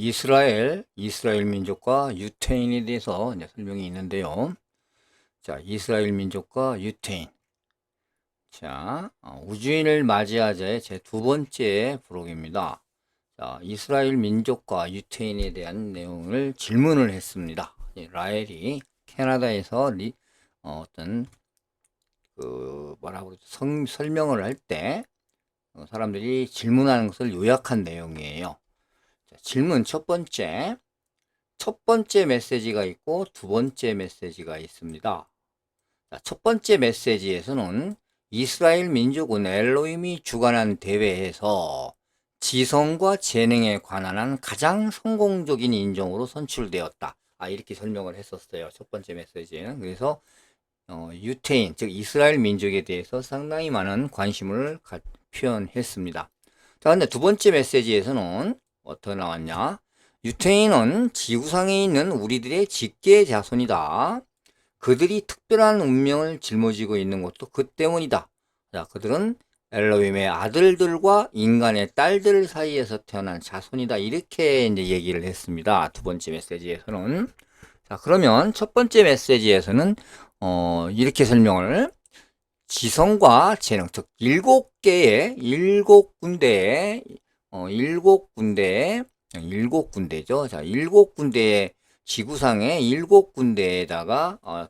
이스라엘, 이스라엘 민족과 유태인에 대해서 설명이 있는데요. 자, 이스라엘 민족과 유태인. 자, 어, 우주인을 맞이하자의 제 두 번째 부록입니다. 자, 이스라엘 민족과 유태인에 대한 내용을 질문을 했습니다. 예, 라헬이 캐나다에서 리, 어, 떤 그, 뭐라고 그러죠? 성, 설명을 할 때, 어, 사람들이 질문하는 것을 요약한 내용이에요. 자, 질문 첫 번째. 첫 번째 메시지가 있고 두 번째 메시지가 있습니다. 자, 첫 번째 메시지에서는 이스라엘 민족은 엘로힘이 주관한 대회에서 지성과 재능에 관한 가장 성공적인 인종으로 선출되었다. 아, 이렇게 설명을 했었어요. 첫 번째 메시지에는. 그래서 어, 유태인, 즉 이스라엘 민족에 대해서 상당히 많은 관심을 가, 표현했습니다. 자, 근데 두 번째 메시지에서는 어떻게 나왔냐? 유태인은 지구상에 있는 우리들의 직계 자손이다. 그들이 특별한 운명을 짊어지고 있는 것도 그 때문이다. 자, 그들은 엘로힘의 아들들과 인간의 딸들 사이에서 태어난 자손이다. 이렇게 이제 얘기를 했습니다. 두 번째 메시지에서는. 자, 그러면 첫 번째 메시지에서는, 어, 이렇게 설명을 지성과 재능, 즉, 일곱 개의, 일곱 군데의, 어, 일곱 군데의, 일곱 군데죠. 자, 일곱 군데의 지구상의 일곱 군데에다가, 어,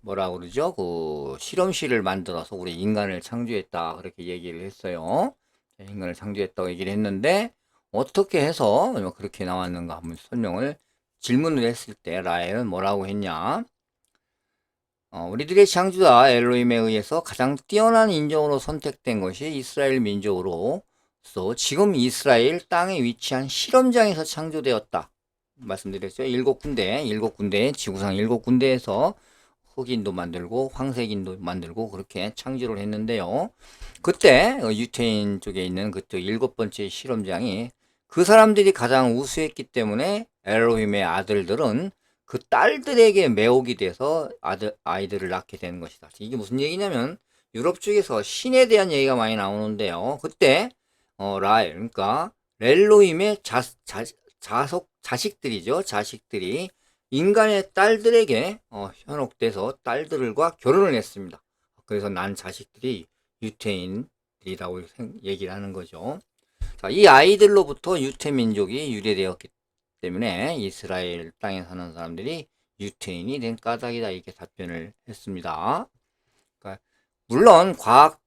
뭐라 그러죠? 그 실험실을 만들어서 우리 인간을 창조했다. 그렇게 얘기를 했어요. 인간을 창조했다고 얘기를 했는데, 어떻게 해서 그렇게 나왔는가 한번 설명을 질문을 했을 때 라헬은 뭐라고 했냐? 어, 우리들의 창조자 엘로힘에 의해서 가장 뛰어난 인종으로 선택된 것이 이스라엘 민족으로 서 지금 이스라엘 땅에 위치한 실험장에서 창조되었다. 말씀드렸죠. 일곱 군데, 일곱 군데, 지구상 일곱 군데에서 흑인도 만들고 황색인도 만들고 그렇게 창조를 했는데요. 그때 어, 유태인 쪽에 있는 그쪽 일곱 번째 실험장이 그 사람들이 가장 우수했기 때문에 엘로힘의 아들들은 그 딸들에게 매혹이 돼서 아들, 아이들을 낳게 되는 것이다. 이게 무슨 얘기냐면 유럽 쪽에서 신에 대한 얘기가 많이 나오는데요. 그때 어, 라엘, 그러니까 렐로임의 자, 자, 자속, 자식들이죠. 자식들이 인간의 딸들에게 어, 현혹돼서 딸들과 결혼을 했습니다. 그래서 난 자식들이 유태인들이라고 얘기를 하는 거죠. 자, 이 아이들로부터 유태민족이 유래되었기 때문에 이스라엘 땅에 사는 사람들이 유태인이 된 까닭이다 이렇게 답변을 했습니다. 그러니까 물론 과학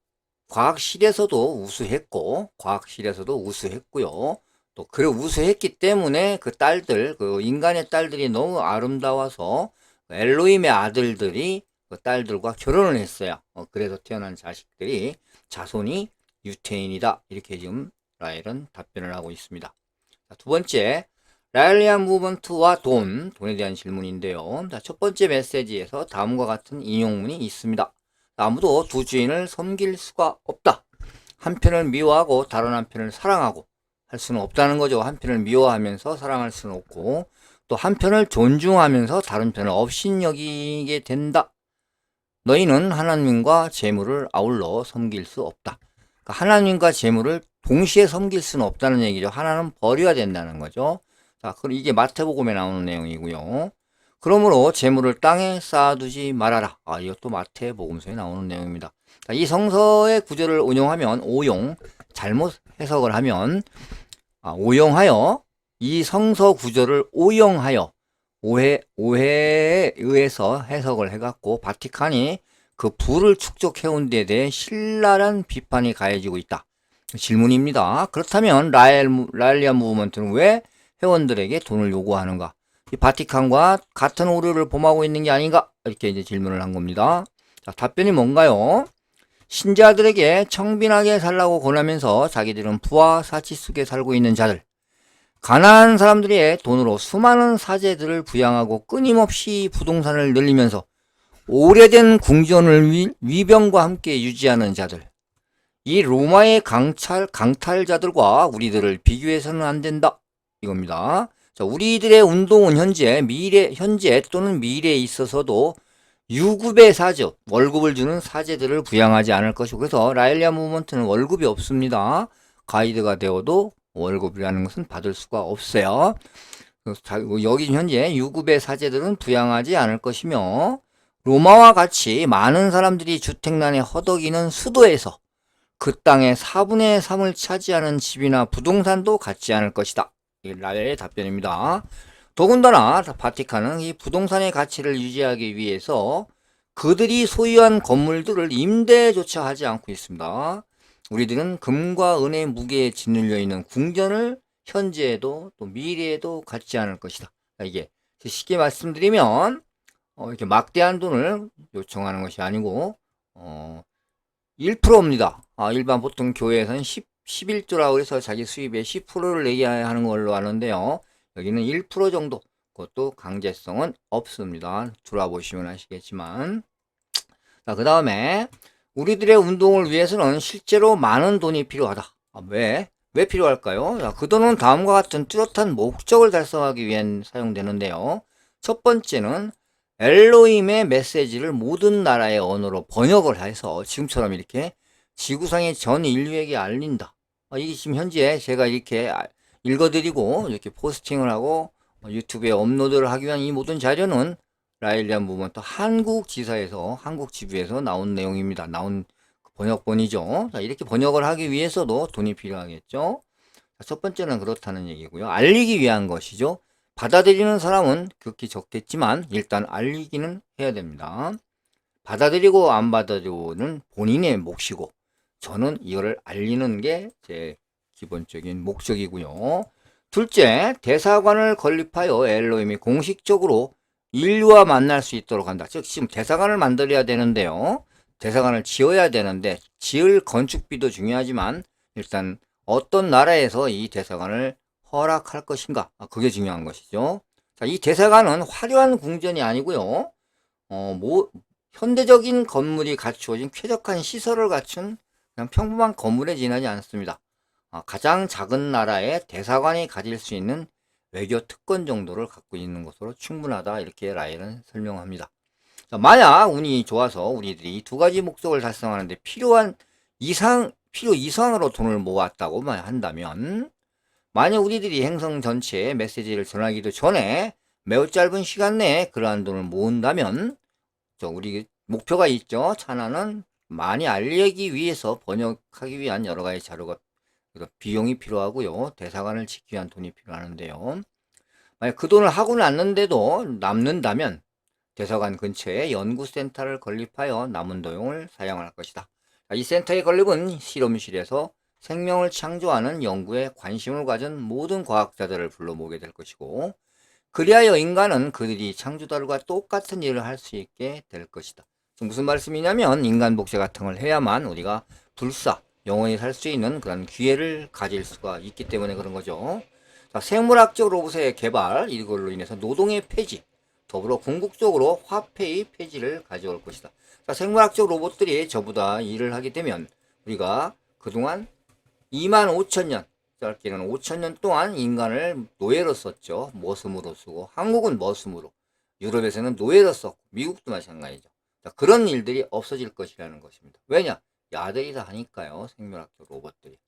과학실에서도 우수했고 과학실에서도 우수했고요. 또 그래 우수했기 때문에 그 딸들 그 인간의 딸들이 너무 아름다워서 엘로임의 아들들이 그 딸들과 결혼을 했어요. 어, 그래서 태어난 자식들이 자손이 유태인이다 이렇게 지금 라헬은 답변을 하고 있습니다. 자, 두 번째 라일리안 무브먼트와 돈, 돈에 대한 질문인데요. 자, 첫 번째 메시지에서 다음과 같은 인용문이 있습니다. 아무도 두 주인을 섬길 수가 없다. 한편을 미워하고 다른 한편을 사랑하고 할 수는 없다는 거죠. 한편을 미워하면서 사랑할 수는 없고 또 한편을 존중하면서 다른 편을 업신여기게 된다. 너희는 하나님과 재물을 아울러 섬길 수 없다. 그러니까 하나님과 재물을 동시에 섬길 수는 없다는 얘기죠. 하나는 버려야 된다는 거죠. 자, 그럼 이게 마태복음에 나오는 내용이고요. 그러므로 재물을 땅에 쌓아두지 말아라. 아, 이것도 마태복음서에 나오는 내용입니다. 자, 이 성서의 구절을 운용하면 오용, 잘못 해석을 하면 아, 오용하여 이 성서 구절을 오용하여 오해 오해에 의해서 해석을 해갖고 바티칸이 그 부를 축적해온 데 대해 신랄한 비판이 가해지고 있다. 질문입니다. 그렇다면 라엘 라일리아 무브먼트는 왜 회원들에게 돈을 요구하는가? 이 바티칸과 같은 오류를 범하고 있는 게 아닌가? 이렇게 이제 질문을 한 겁니다. 자, 답변이 뭔가요? 신자들에게 청빈하게 살라고 권하면서 자기들은 부와 사치 속에 살고 있는 자들. 가난한 사람들의 돈으로 수많은 사제들을 부양하고 끊임없이 부동산을 늘리면서 오래된 궁전을 위, 위병과 함께 유지하는 자들. 이 로마의 강탈, 강탈자들과 우리들을 비교해서는 안 된다. 이겁니다. 자, 우리들의 운동은 현재, 미래, 현재 또는 미래에 있어서도 유급의 사제, 월급을 주는 사제들을 부양하지 않을 것이고, 그래서 라일리아 무브먼트는 월급이 없습니다. 가이드가 되어도 월급이라는 것은 받을 수가 없어요. 자- 여기 현재 유급의 사제들은 부양하지 않을 것이며 로마와 같이 많은 사람들이 주택난에 허덕이는 수도에서 그 땅의 4분의 3을 차지하는 집이나 부동산도 갖지 않을 것이다. 이 라벨의 답변입니다. 더군다나 바티칸은 이 부동산의 가치를 유지하기 위해서 그들이 소유한 건물들을 임대조차 하지 않고 있습니다. 우리들은 금과 은의 무게에 짓눌려 있는 궁전을 현재에도 또 미래에도 갖지 않을 것이다. 이게 쉽게 말씀드리면 어, 이렇게 막대한 돈을 요청하는 것이 아니고 어, 1%입니다. 아, 일반 보통 교회에서는 10, 11조라고 해서 자기 수입의 10%를 내야 하는 걸로 아는데요. 여기는 1% 정도. 그것도 강제성은 없습니다. 들어보시면 아시겠지만. 자, 그 다음에 우리들의 운동을 위해서는 실제로 많은 돈이 필요하다. 아, 왜? 왜 필요할까요? 자, 그 돈은 다음과 같은 뚜렷한 목적을 달성하기 위해 사용되는데요. 첫 번째는 엘로힘의 메시지를 모든 나라의 언어로 번역을 해서 지금처럼 이렇게 지구상의 전 인류에게 알린다. 아, 이게 지금 현재 제가 이렇게 아- 읽어드리고 이렇게 포스팅을 하고 유튜브에 업로드를 하기 위한 이 모든 자료는 라일리안 무브먼트 한국 지사에서 한국 지부에서 나온 내용입니다. 나온 그 번역본이죠. 자, 이렇게 번역을 하기 위해서도 돈이 필요하겠죠. 자, 첫 번째는 그렇다는 얘기고요. 알리기 위한 것이죠. 받아들이는 사람은 극히 적겠지만 일단 알리기는 해야 됩니다. 받아들이고 안 받아들이고는 본인의 몫이고 저는 이거를 알리는 게 제 기본적인 목적이고요. 둘째, 대사관을 건립하여 엘로임이 공식적으로 인류와 만날 수 있도록 한다. 즉 지금 대사관을 만들어야 되는데요. 대사관을 지어야 되는데 지을 건축비도 중요하지만 일단 어떤 나라에서 이 대사관을 허락할 것인가? 아, 그게 중요한 것이죠. 자, 이 대사관은 화려한 궁전이 아니고요. 어, 뭐 현대적인 건물이 갖추어진 쾌적한 시설을 갖춘 그냥 평범한 건물에 지나지 않습니다. 아, 가장 작은 나라의 대사관이 가질 수 있는 외교 특권 정도를 갖고 있는 것으로 충분하다 이렇게 라일은 설명합니다. 자, 만약 운이 좋아서 우리들이 이 두 가지 목적을 달성하는데 필요한 이상 필요 이상으로 돈을 모았다고만 한다면 만약 우리들이 행성 전체에 메시지를 전하기도 전에 매우 짧은 시간 내에 그러한 돈을 모은다면 저 우리 목표가 있죠. 하나는 많이 알리기 위해서 번역하기 위한 여러 가지 자료가 비용이 필요하고요. 대사관을 짓기 위한 돈이 필요하는데요. 만약 그 돈을 하고 났는데도 남는다면 대사관 근처에 연구센터를 건립하여 남은 도용을 사용할 것이다. 자, 이 센터의 건립은 실험실에서 생명을 창조하는 연구에 관심을 가진 모든 과학자들을 불러 모으게 될 것이고 그리하여 인간은 그들이 창조자들과 똑같은 일을 할 수 있게 될 것이다. 지금 무슨 말씀이냐면 인간 복제 같은 걸 해야만 우리가 불사 영원히 살 수 있는 그런 기회를 가질 수가 있기 때문에 그런 거죠. 자, 생물학적 로봇의 개발 이걸로 인해서 노동의 폐지 더불어 궁극적으로 화폐의 폐지를 가져올 것이다. 자, 생물학적 로봇들이 저보다 일을 하게 되면 우리가 그동안 2만 5천 년 짧게는 5천 년 동안 인간을 노예로 썼죠. 머슴으로 쓰고 한국은 머슴으로 유럽에서는 노예로 썼고 미국도 마찬가지죠. 자, 그런 일들이 없어질 것이라는 것입니다. 왜냐? 야들이 다 하니까요. 생물학적 로봇들이.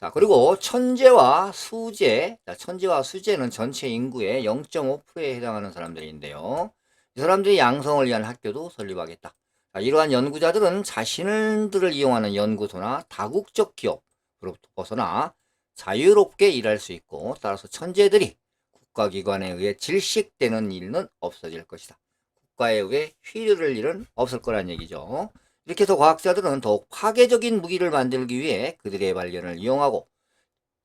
자, 그리고 천재와 수재. 자, 천재와 수재는 전체 인구의 0.5%에 해당하는 사람들인데요. 이 사람들이 양성을 위한 학교도 설립하겠다. 자, 이러한 연구자들은 자신들을 이용하는 연구소나 다국적 기업으로부터 벗어나 자유롭게 일할 수 있고 따라서 천재들이 국가기관에 의해 질식되는 일은 없어질 것이다. 국가에 의해 휘두를 일은 없을 거란 얘기죠. 이렇게 해서 과학자들은 더욱 파괴적인 무기를 만들기 위해 그들의 발견을 이용하고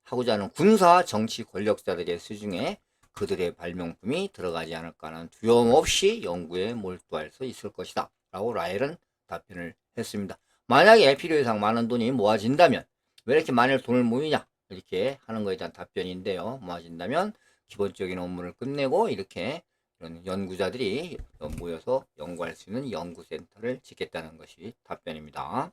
하고자 하는 군사 정치 권력자들의 수중에 그들의 발명품이 들어가지 않을까 하는 두려움 없이 연구에 몰두할 수 있을 것이다. 라고 라헬은 답변을 했습니다. 만약에 필요 이상 많은 돈이 모아진다면 왜 이렇게 많은 돈을 모이냐? 이렇게 하는 것에 대한 답변인데요. 모아진다면 기본적인 업무를 끝내고 이렇게 연구자들이 모여서 연구할 수 있는 연구센터를 짓겠다는 것이 답변입니다.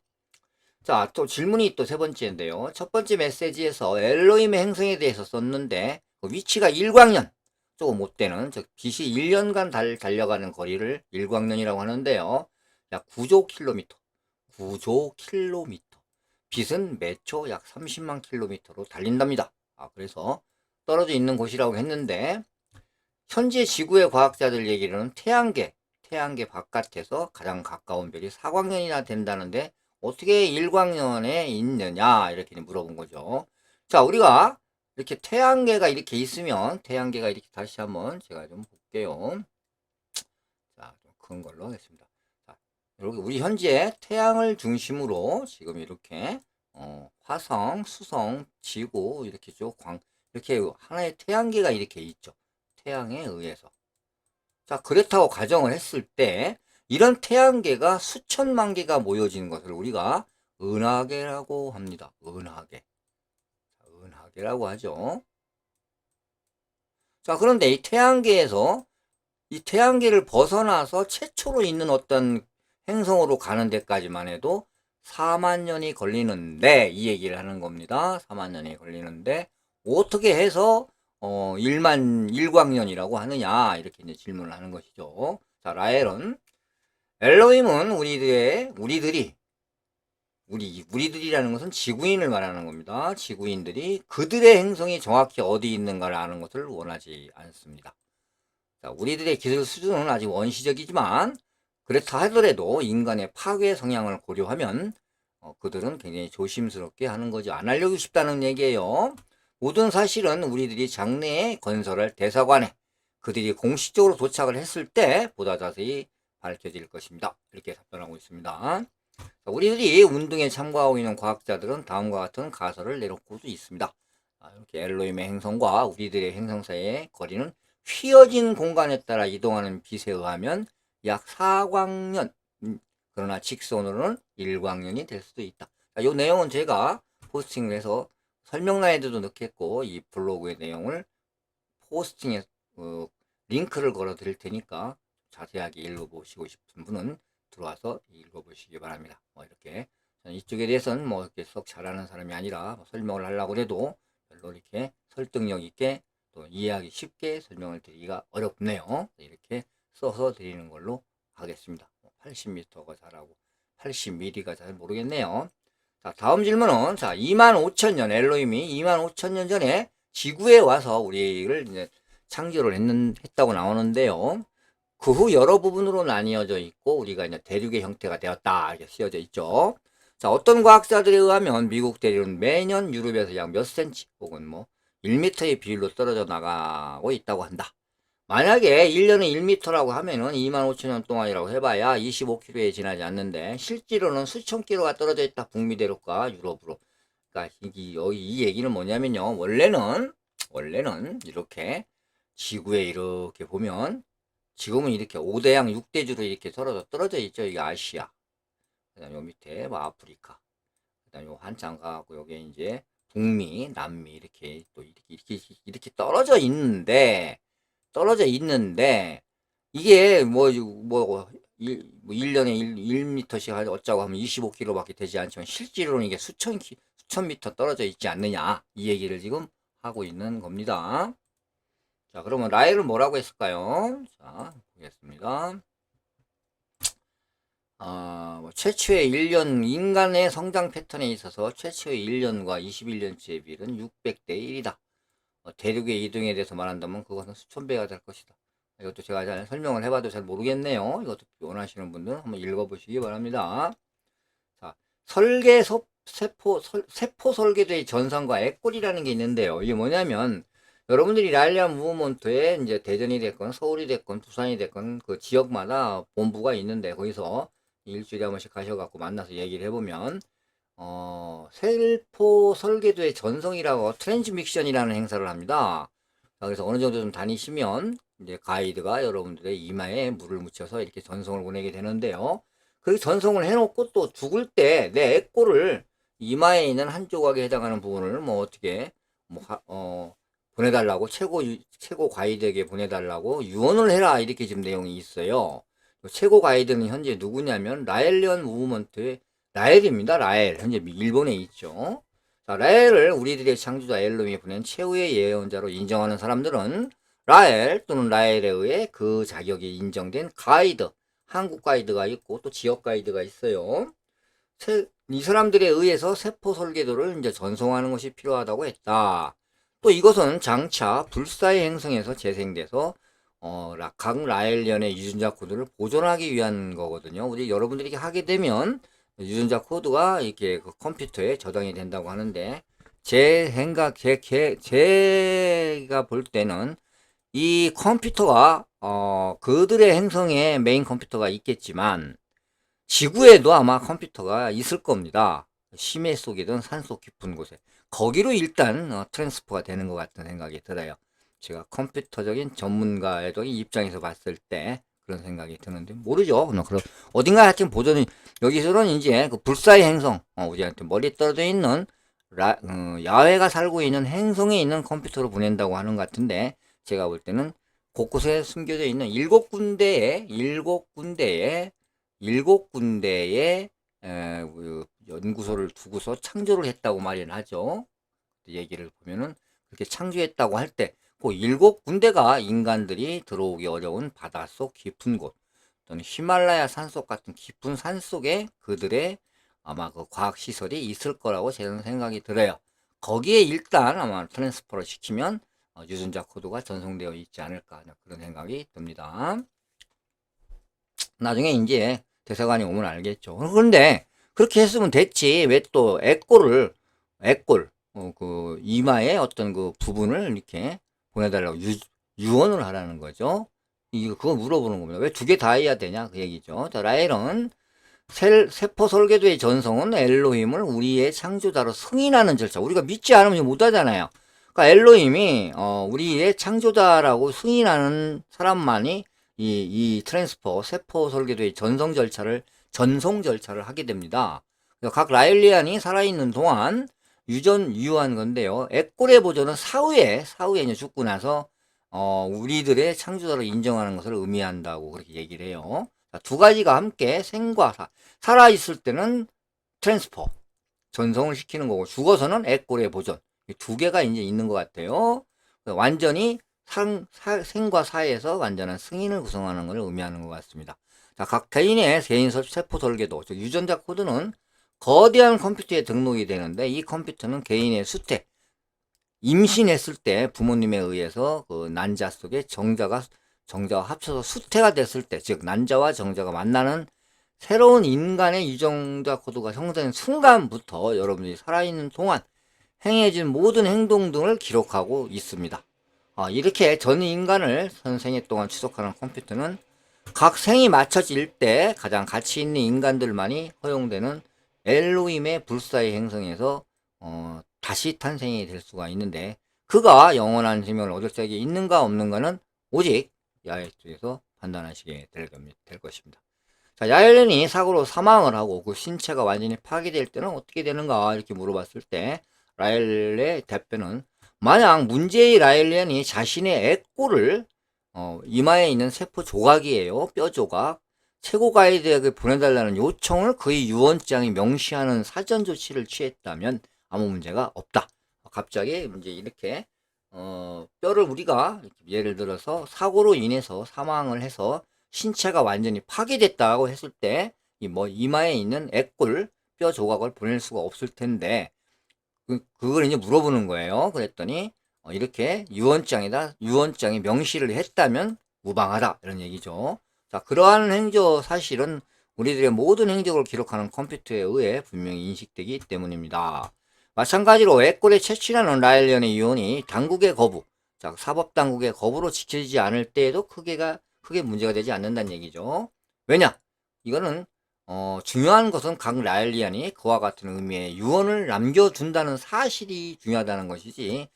자, 또 질문이 또 세 번째인데요. 첫 번째 메시지에서 엘로힘의 행성에 대해서 썼는데 그 위치가 일광년, 조금 못 되는 즉 빛이 1년간 달, 달려가는 거리를 일광년이라고 하는데요. 약 9조 킬로미터, 9조 킬로미터. 빛은 매초 약 30만 킬로미터로 달린답니다. 아, 그래서 떨어져 있는 곳이라고 했는데 현재 지구의 과학자들 얘기로는 태양계, 태양계 바깥에서 가장 가까운 별이 사광년이나 된다는데 어떻게 일광년에 있느냐 이렇게 물어본 거죠. 자, 우리가 이렇게 태양계가 이렇게 있으면 태양계가 이렇게 다시 한번 제가 좀 볼게요. 자, 좀 큰 걸로 하겠습니다. 자, 여기 우리 현재 태양을 중심으로 지금 이렇게 어, 화성, 수성, 지구 이렇게 쭉 광, 이렇게 하나의 태양계가 이렇게 있죠. 태양에 의해서. 자, 그렇다고 가정을 했을 때 이런 태양계가 수천만 개가 모여지는 것을 우리가 은하계라고 합니다. 은하계. 자, 은하계라고 하죠. 자, 그런데 이 태양계에서 이 태양계를 벗어나서 최초로 있는 어떤 행성으로 가는 데까지만 해도 4만 년이 걸리는데 이 얘기를 하는 겁니다. 4만 년이 걸리는데 어떻게 해서 어 1만 일광년이라고 하느냐 이렇게 이제 질문을 하는 것이죠. 자, 라엘은 엘로힘은 우리들의 우리들이 우리 우리들이라는 것은 지구인을 말하는 겁니다. 지구인들이 그들의 행성이 정확히 어디 있는가를 아는 것을 원하지 않습니다. 자, 우리들의 기술 수준은 아직 원시적이지만 그렇다 하더라도 인간의 파괴 성향을 고려하면 어, 그들은 굉장히 조심스럽게 하는 거죠. 안 알려주고 싶다는 얘기예요. 모든 사실은 우리들이 장래에 건설할 대사관에 그들이 공식적으로 도착을 했을 때 보다 자세히 밝혀질 것입니다. 이렇게 답변하고 있습니다. 자, 우리들이 운동에 참가하고 있는 과학자들은 다음과 같은 가설을 내놓고도 있습니다. 아, 이렇게 엘로임의 행성과 우리들의 행성 사이의 거리는 휘어진 공간에 따라 이동하는 빛에 의하면 약 4광년, 음, 그러나 직선으로는 1광년이 될 수도 있다. 자, 이 내용은 제가 포스팅을 해서 설명란에도 넣겠고, 이 블로그의 내용을 포스팅에 어, 링크를 걸어 드릴 테니까 자세하게 읽어보시고 싶은 분은 들어와서 읽어보시기 바랍니다. 뭐 이렇게 이쪽에 대해서는 뭐 이렇게 썩 잘하는 사람이 아니라 뭐 설명을 하려고 해도 별로 이렇게 설득력 있게 또 이해하기 쉽게 설명을 드리기가 어렵네요. 이렇게 써서 드리는 걸로 하겠습니다. 80m가 잘하고 80mm가 잘 모르겠네요. 자, 다음 질문은 자, 2만 5천 년 엘로힘이 2만 5천 년 전에 지구에 와서 우리를 이제 창조를 했는, 했다고 나오는데요. 그 후 여러 부분으로 나뉘어져 있고 우리가 이제 대륙의 형태가 되었다 이렇게 쓰여져 있죠. 자, 어떤 과학자들에 의하면 미국 대륙은 매년 유럽에서 약 몇 센치 혹은 뭐 1m의 비율로 떨어져 나가고 있다고 한다. 만약에 1년에 1m라고 하면은 2만 5천 년 동안이라고 해봐야 25km에 지나지 않는데 실제로는 수천 킬로가 떨어져 있다. 북미 대륙과 유럽으로. 그러니까 이, 여기 이 얘기는 뭐냐면요. 원래는 원래는 이렇게 지구에 이렇게 보면 지금은 이렇게 5대양 6대주로 이렇게 떨어져 떨어져 있죠. 이게 아시아. 그다음 요 밑에 뭐 아프리카. 그다음 요 한참 가고 여기 이제 북미, 남미 이렇게 또 이렇게 이렇게 이렇게 떨어져 있는데 떨어져 있는데 이게 뭐 뭐 일, 뭐 1년에 1, 1m씩 어쩌고 하면 25km밖에 되지 않지만 실제로는 이게 수천 키, 수천 미터 떨어져 있지 않느냐 이 얘기를 지금 하고 있는 겁니다. 자, 그러면 라헬은 뭐라고 했을까요? 자, 보겠습니다. 아, 뭐 최초의 1년 인간의 성장 패턴에 있어서 최초의 1년과 21년치의 비율은 600대 1이다. 어, 대륙의 이동에 대해서 말한다면 그것은 수천 배가 될 것이다. 이것도 제가 잘 설명을 해봐도 잘 모르겠네요. 이것도 원하시는 분들은 한번 읽어보시기 바랍니다. 자, 설계 소, 세포, 설, 세포 설계도의 전선과 액골이라는 게 있는데요. 이게 뭐냐면 여러분들이 라일리아 무브먼트에 이제 대전이 됐건 서울이 됐건 부산이 됐건 그 지역마다 본부가 있는데 거기서 일주일에 한 번씩 가셔갖고 만나서 얘기를 해보면 어, 세포 설계도의 전성이라고 트랜스믹션이라는 행사를 합니다. 자, 그래서 어느 정도 좀 다니시면 이제 가이드가 여러분들의 이마에 물을 묻혀서 이렇게 전송을 보내게 되는데요. 그 전송을 해놓고 또 죽을 때내 애꼬를 이마에 있는 한 조각에 해당하는 부분을 뭐 어떻게 뭐 하- 어, 보내달라고 최고 유- 최고 가이드에게 보내달라고 유언을 해라 이렇게 지금 내용이 있어요. 최고 가이드는 현재 누구냐면 라엘리언 무브먼트의 라엘입니다. 라엘. 현재 미- 일본에 있죠. 자, 라엘을 우리들의 창조자 엘롬이 보낸 최후의 예언자로 인정하는 사람들은 라엘 또는 라엘에 의해 그 자격이 인정된 가이드, 한국 가이드가 있고 또 지역 가이드가 있어요. 세- 이 사람들에 의해서 세포 설계도를 이제 전송하는 것이 필요하다고 했다. 또 이것은 장차 불사의 행성에서 재생돼서 어, 라- 각 라일련의 유전자 코드를 보존하기 위한 거거든요. 우리 여러분들이 하게 되면 유전자 코드가 이렇게 그 컴퓨터에 저장이 된다고 하는데 제 생각, 제, 제, 제가 볼 때는 이 컴퓨터가 어, 그들의 행성에 메인 컴퓨터가 있겠지만 지구에도 아마 컴퓨터가 있을 겁니다. 심해 속이든 산속 깊은 곳에 거기로 일단 어, 트랜스퍼가 되는 것 같은 생각이 들어요. 제가 컴퓨터적인 전문가의 입장에서 봤을 때 그런 생각이 드는데 모르죠. 뭐 그런 어딘가 하여튼 보존이 여기서는 이제 그 불사의 행성 어, 우리한테 멀리 떨어져 있는 라, 어, 야외가 살고 있는 행성에 있는 컴퓨터로 보낸다고 하는 것 같은데 제가 볼 때는 곳곳에 숨겨져 있는 일곱 군데의 일곱 군데의 일곱 군데의 에, 그 연구소를 두고서 창조를 했다고 말은 하죠. 얘기를 보면은 그렇게 창조했다고 할 때 그 일곱 군데가 인간들이 들어오기 어려운 바닷속 깊은 곳 또는 히말라야 산속 같은 깊은 산 속에 그들의 아마 그 과학 시설이 있을 거라고 저는 생각이 들어요. 거기에 일단 아마 트랜스퍼를 시키면 어, 유전자 코드가 전송되어 있지 않을까 그런 생각이 듭니다. 나중에 이제 대사관이 오면 알겠죠. 그런데 그렇게 했으면 됐지. 왜 또 애꼴을 애꼴 어, 그 이마에 어떤 그 부분을 이렇게 보내달라고 유, 유언을 하라는 거죠. 이거 그거 물어보는 겁니다. 왜 두 개 다 해야 되냐 그 얘기죠. 자, 라헬은 셀, 세포 설계도의 전성은 엘로힘을 우리의 창조자로 승인하는 절차. 우리가 믿지 않으면 못하잖아요. 그러니까 엘로힘이 어, 우리의 창조자라고 승인하는 사람만이 이, 이 트랜스퍼 세포 설계도의 전성 절차를 전송 절차를 하게 됩니다. 그래서 각 라일리안이 살아있는 동안 유전 유효한 건데요. 에꼴의 보존은 사후에 사후에 죽고 나서 어, 우리들의 창조자로 인정하는 것을 의미한다고 그렇게 얘기를 해요. 자, 두 가지가 함께 생과 사 살아 있을 때는 트랜스퍼 전송을 시키는 거고 죽어서는 에꼴의 보존 이두 개가 이제 있는 것 같아요. 완전히 상, 사, 생과 사에서 완전한 승인을 구성하는 것을 의미하는 것 같습니다. 자, 각 개인의 개인 세포 설계도, 즉 유전자 코드는 거대한 컴퓨터에 등록이 되는데 이 컴퓨터는 개인의 수태, 임신했을 때 부모님에 의해서 그 난자 속에 정자가 정자와 합쳐서 수태가 됐을 때, 즉 난자와 정자가 만나는 새로운 인간의 유전자 코드가 형성된 순간부터 여러분들이 살아있는 동안 행해진 모든 행동 등을 기록하고 있습니다. 아, 이렇게 전 인간을 선생의 동안 추적하는 컴퓨터는 각 생이 맞춰질 때 가장 가치 있는 인간들만이 허용되는 엘로힘의 불사의 행성에서 어, 다시 탄생이 될 수가 있는데 그가 영원한 생명을 얻을 적이 있는가 없는가는 오직 야엘 쪽에서 판단하시게 될, 될 것입니다. 자, 야엘렌이 사고로 사망을 하고 그 신체가 완전히 파괴될 때는 어떻게 되는가 이렇게 물어봤을 때 라엘의 답변은 만약 문제의 라일리안이 자신의 애꼬를 어, 이마에 있는 세포 조각이에요. 뼈 조각. 최고 가이드에게 보내달라는 요청을 그의 유언장이 명시하는 사전 조치를 취했다면 아무 문제가 없다. 갑자기 이제 이렇게 어, 뼈를 우리가 예를 들어서 사고로 인해서 사망을 해서 신체가 완전히 파괴됐다고 했을 때 이 뭐 이마에 있는 애꼴 뼈 조각을 보낼 수가 없을 텐데 그, 그걸 이제 물어보는 거예요. 그랬더니 어, 이렇게 유언장에다 유언장에 명시를 했다면 무방하다 이런 얘기죠. 자 그러한 행적 사실은 우리들의 모든 행적을 기록하는 컴퓨터에 의해 분명히 인식되기 때문입니다. 마찬가지로 애꼴에 채취하는 라일련의 유언이 당국의 거부, 자 사법 당국의 거부로 지켜지지 않을 때에도 크게가 크게 문제가 되지 않는다는 얘기죠. 왜냐? 이거는 어, 중요한 것은 각 라일리안이 그와 같은 의미의 유언을 남겨둔다는 사실이 중요하다는 것이지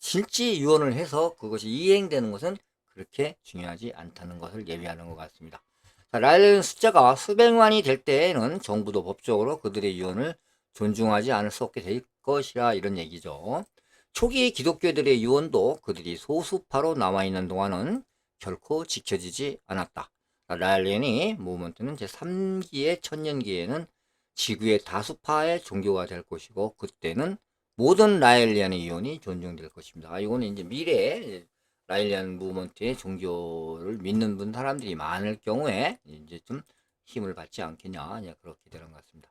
실제 유언을 해서 그것이 이행되는 것은 그렇게 중요하지 않다는 것을 예비하는 것 같습니다. 자, 라일리안 숫자가 수백만이 될 때에는 정부도 법적으로 그들의 유언을 존중하지 않을 수 없게 될 것이라 이런 얘기죠. 초기 기독교들의 유언도 그들이 소수파로 남아있는 동안은 결코 지켜지지 않았다. 라일렌이 무브먼트는 제3기의 천년기에는 지구의 다수파의 종교가 될 것이고 그때는 모든 라일리안의 이혼이 존중될 것입니다. 아, 이거는 이제 미래에 라일리안 무브먼트의 종교를 믿는 분 사람들이 많을 경우에 이제 좀 힘을 받지 않겠냐 그렇게 되는 것 같습니다.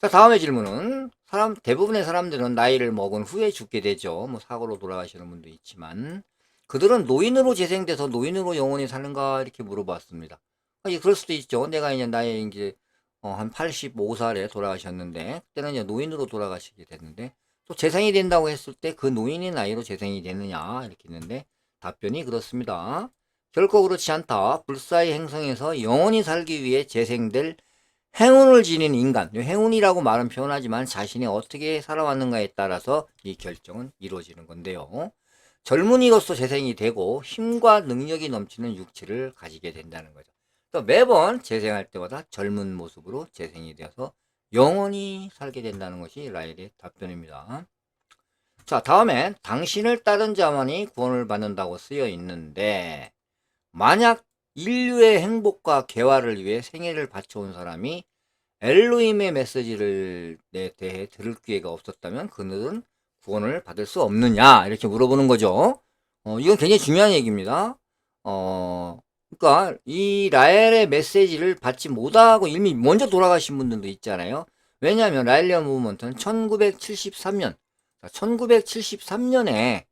자, 다음의 질문은 사람 대부분의 사람들은 나이를 먹은 후에 죽게 되죠. 뭐 사고로 돌아가시는 분도 있지만 그들은 노인으로 재생돼서 노인으로 영원히 사는가 이렇게 물어봤습니다. 아, 예, 그럴 수도 있죠. 내가 이제 나이 이제 어, 한 85살에 돌아가셨는데 그때는 이제 노인으로 돌아가시게 됐는데 또 재생이 된다고 했을 때 그 노인의 나이로 재생이 되느냐 이렇게 있는데 답변이 그렇습니다. 결코 그렇지 않다. 불사의 행성에서 영원히 살기 위해 재생될 행운을 지닌 인간, 행운이라고 말은 표현하지만 자신이 어떻게 살아왔는가에 따라서 이 결정은 이루어지는 건데요. 젊은이로서 재생이 되고 힘과 능력이 넘치는 육체를 가지게 된다는 거죠. 또 매번 재생할 때마다 젊은 모습으로 재생이 되어서 영원히 살게 된다는 것이 라일의 답변입니다. 자, 다음엔 당신을 따른 자만이 구원을 받는다고 쓰여 있는데 만약 인류의 행복과 개화를 위해 생애를 바쳐온 사람이 엘로힘의 메시지를 에 대해 들을 기회가 없었다면 그들은 구원을 받을 수 없느냐 이렇게 물어보는 거죠. 어, 이건 굉장히 중요한 얘기입니다. 어, 그러니까 이 라엘의 메시지를 받지 못하고 이미 먼저 돌아가신 분들도 있잖아요. 왜냐하면 라일리언 무브먼트는 1973년, 1973년에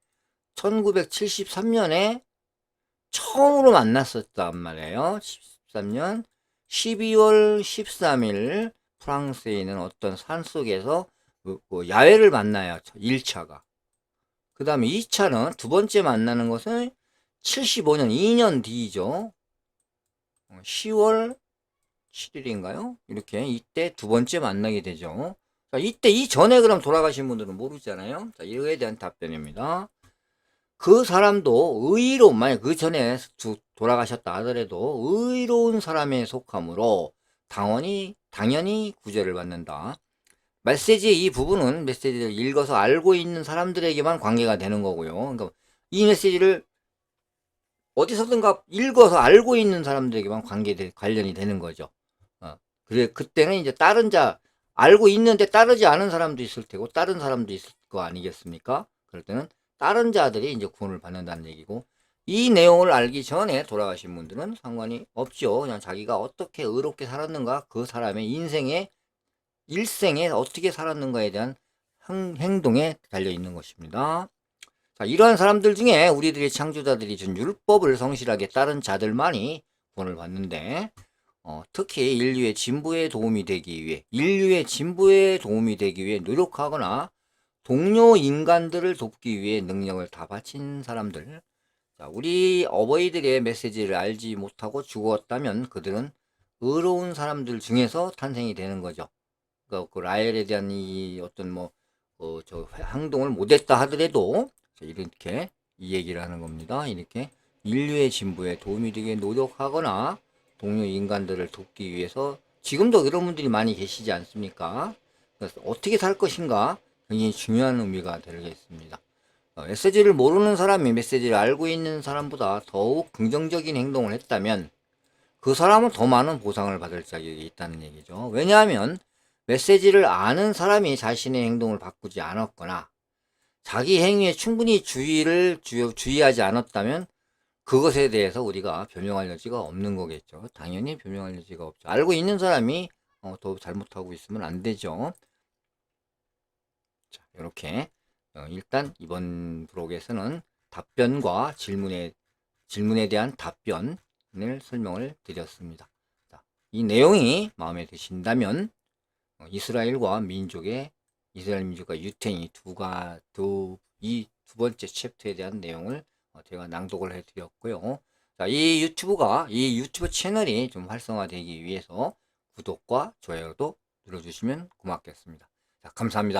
1973년에 처음으로 만났었단 말이에요. 13년 12월 13일 프랑스에 있는 어떤 산 속에서 그- 그 야외를 만나요. 1차가. 그 다음에 2차는 두 번째 만나는 것은 75년, 2년 뒤죠. 10월 7일인가요? 이렇게 이때 두 번째 만나게 되죠. 자, 이때 이전에 그럼 돌아가신 분들은 모르잖아요. 자, 이거에 대한 답변입니다. 그 사람도 의로 만약 그 전에 두- 돌아가셨다 하더라도 의로운 사람에 속함으로 당연히 당연히 구제를 받는다. 메시지의 이 부분은 메시지를 읽어서 알고 있는 사람들에게만 관계가 되는 거고요. 그러니까 이 메시지를 어디서든가 읽어서 알고 있는 사람들에게만 관계 관련이 되는 거죠. 어, 그래 그때는 이제 다른 자 알고 있는데 따르지 않은 사람도 있을 테고 다른 사람도 있을 거 아니겠습니까? 그럴 때는 다른 자들이 이제 구원을 받는다는 얘기고 이 내용을 알기 전에 돌아가신 분들은 상관이 없죠. 그냥 자기가 어떻게 의롭게 살았는가 그 사람의 인생에 일생에 어떻게 살았는가에 대한 행, 행동에 달려 있는 것입니다. 자, 이러한 사람들 중에 우리들의 창조자들이 준 율법을 성실하게 따른 자들만이 구원을 받는데 어, 특히 인류의 진보에 도움이 되기 위해 인류의 진보에 도움이 되기 위해 노력하거나 동료 인간들을 돕기 위해 능력을 다 바친 사람들 자, 우리 어버이들의 메시지를 알지 못하고 죽었다면 그들은 의로운 사람들 중에서 탄생이 되는 거죠. 그, 그 라헬에 대한 이 어떤 뭐, 어, 저 행동을 못했다 하더라도 자, 이렇게 이 얘기를 하는 겁니다. 이렇게 인류의 진보에 도움이 되게 노력하거나 동료 인간들을 돕기 위해서 지금도 그런 분들이 많이 계시지 않습니까? 그래서 어떻게 살 것인가 굉장히 중요한 의미가 되겠습니다. 어, 메시지를 모르는 사람이 메시지를 알고 있는 사람보다 더욱 긍정적인 행동을 했다면 그 사람은 더 많은 보상을 받을 자격이 있다는 얘기죠. 왜냐하면 메시지를 아는 사람이 자신의 행동을 바꾸지 않았거나 자기 행위에 충분히 주의를 주, 주의하지 않았다면 그것에 대해서 우리가 변명할 여지가 없는 거겠죠. 당연히 변명할 여지가 없죠. 알고 있는 사람이 어, 더 잘못하고 있으면 안 되죠. 자, 이렇게 어, 일단 이번 브록에서는 답변과 질문에 질문에 대한 답변을 설명을 드렸습니다. 자, 이 내용이 마음에 드신다면 어, 이스라엘과 민족의 이스라엘 민족과 유태인이 두가 두이 두 번째 챕터에 대한 내용을 어, 제가 낭독을 해드렸고요. 자, 이 유튜브가 이 유튜브 채널이 좀 활성화되기 위해서 구독과 좋아요도 눌러주시면 고맙겠습니다. 자, 감사합니다.